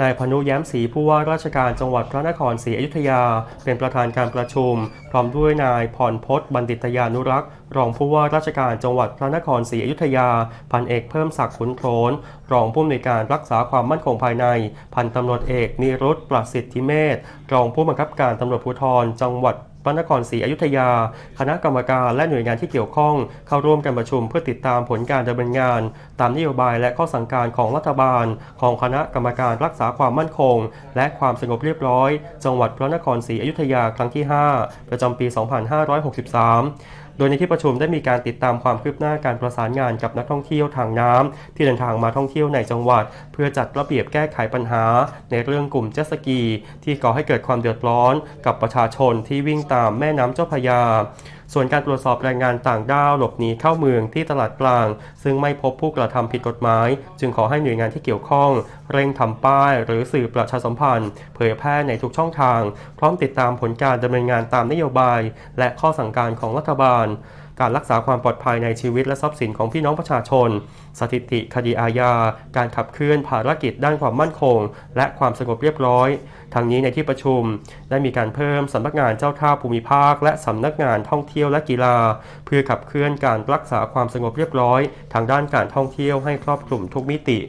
นายพนุแย้มศรีผู้ว่าราชการจังหวัดพระนครศรีอยุธยา เป็นประธานการประชุม พร้อมด้วยนายพรพศบัณฑิตยานุรักษ์ รองผู้ว่าราชการจังหวัดพระนครศรีอยุธยา พันเอกเพิ่มศักดิ์ขุนโทนรองผู้อำนวยการรักษาความมั่นคงภายใน พันตำรวจเอกนิรุตประสิทธิเมธรองผู้บังคับการตำรวจภูธรจังหวัด พระนครศรีอยุธยา คณะกรรมการและหน่วยงานที่เกี่ยวข้อง เข้าร่วมกันประชุมเพื่อติดตามผลการดำเนินงาน ตามนโยบายและข้อสั่งการของรัฐบาล ของคณะกรรมการรักษาความมั่นคง และความสงบเรียบร้อย จังหวัดพระนครศรีอยุธยาครั้งที่ 5 ประจำปี 2563 โดยในที่ประชุมได้มีการติดตามความคืบหน้าการประสานงานกับนักท่องเที่ยวทางน้ำที่เดินทางมาท่องเที่ยวในจังหวัด เพื่อจัดระเบียบแก้ไขปัญหา ในเรื่องกลุ่มเจ็ตสกี ที่ก่อให้เกิดความเดือดร้อน กับประชาชนที่วิ่งตามแม่น้ำเจ้าพระยา ส่วนการตรวจสอบแรงงานต่างด้าวหลบหนีเข้าเมืองที่ตลาดกลาง ซึ่งไม่พบผู้กระทำผิดกฎหมาย จึงขอให้หน่วยงานที่เกี่ยวข้อง เร่งทำป้ายหรือสื่อประชาสัมพันธ์ เผยแพร่ในทุกช่องทาง พร้อมติดตามผลการดำเนินงานตามนโยบาย และข้อสั่งการของรัฐบาล การรักษาความปลอดภัยในชีวิตและทรัพย์สินของพี่น้องประชาชน สถิติคดีอาญา การขับเคลื่อนภารกิจด้านความมั่นคง และความสงบเรียบร้อย ทางนี้ในที่ประชุม ได้มีการเพิ่มสำนักงานเจ้าท่าภูมิภาค และสำนักงานท่องเที่ยวและกีฬา เพื่อขับเคลื่อนการรักษาความสงบเรียบร้อย ทางด้านการท่องเที่ยวให้ครอบคลุมทุกมิติ